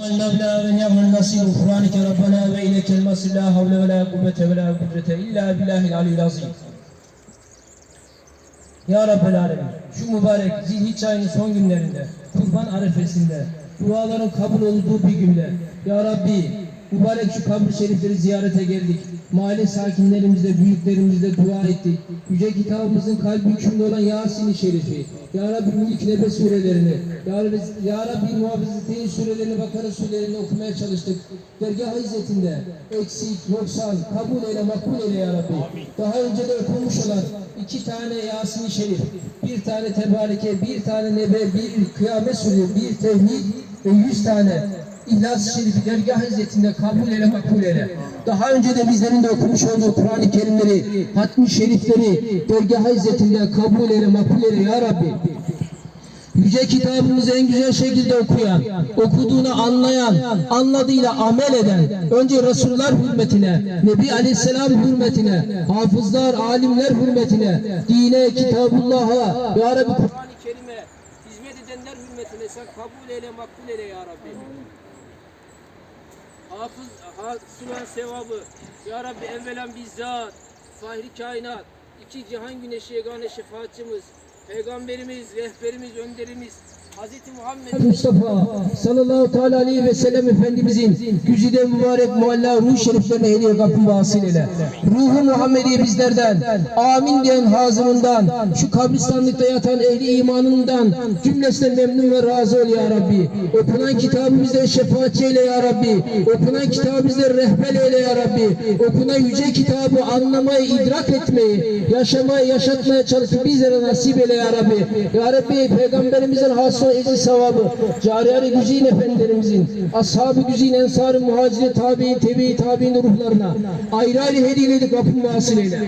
المولى ونعم النصير غفرانك ربنا وإليك المصير لا حول ولا قوة ولا قدرة إلا بالله العلي العظيم Ya Rabbel Alemin şu mübarek zilhiç ayının son günlerinde kurban arefesinde duaların kabul olduğu bir günde Ya Rabbi mübarek şu kabri şerifleri ziyarete geldik. Mahalle sakinlerimizle, büyüklerimizle dua ettik. Yüce kitabımızın kalbi hükümlü olan Yasin-i Şerifi, Ya Rabbi Mülk Nebe surelerini, Ya Rabbi, Ya Rabbi Muhafazateyn surelerini, Bakara surelerini okumaya çalıştık. Dergah izzetinde eksik, yoksan, kabul eyle, makbul eyle Ya Rabbi. Daha önce de okunmuş olan iki tane Yasin-i Şerif, bir tane Tebareke, bir tane Nebe, bir Kıyamet Suresi, bir Tevhid ve yüz tane İhlas-ı Şerif'i dergah izzetinde kabul eyle, makbul eyle. Daha önce de bizlerin de okumuş olduğu Kur'an-ı Kerimleri, hatmi şerifleri dergah izzetinde kabul eyle, makbul eyle Ya Rabbi. Yüce kitabımızı en güzel şekilde okuyan, okuduğunu anlayan, anladığıyla amel eden, önce Resuller hürmetine, Nebi Aleyhisselam hürmetine, hafızlar, alimler hürmetine, dine, kitabullah'a, Ya Rabbi Kur'an-ı Kerim'e hizmet edenler hürmetine sen kabul eyle, makbul eyle Ya Rabbi. Hafız, hasılan sevabı, Ya Rabbi evvelen bizzat, fahri kainat, iki cihan güneşi yegane şefaatçimiz, Peygamberimiz, rehberimiz, önderimiz, Muhammed Mustafa sallallahu teala aleyhi ve sellem Efendimizin güzide mübarek mualla ruh şeriflerine hediye kapın vasıl ile. Ruhu Muhammedi bizlerden, amin diyen hazırından, şu kabristanlıkta yatan ehli imanından cümlesine memnun ve razı ol ya Rabbi. Okunan kitabı bizlere şefaatçi eyle ya Rabbi. Okunan kitabı bizlere rehber eyle ya Rabbi. Okunan yüce kitabı anlamayı, idrak etmeyi, yaşamayı, yaşatmaya çalışıp bizlere nasip eyle ya Rabbi. Ya Rabbi peygamberimizin hasıl ecri sevabı, cariyari güzin efendilerimizin, ashab-ı güzin, ensar-ı muhaciri, tabi, tebi, tabi'in ruhlarına ayrı ayrı hediye edip kapın vasıl eyle.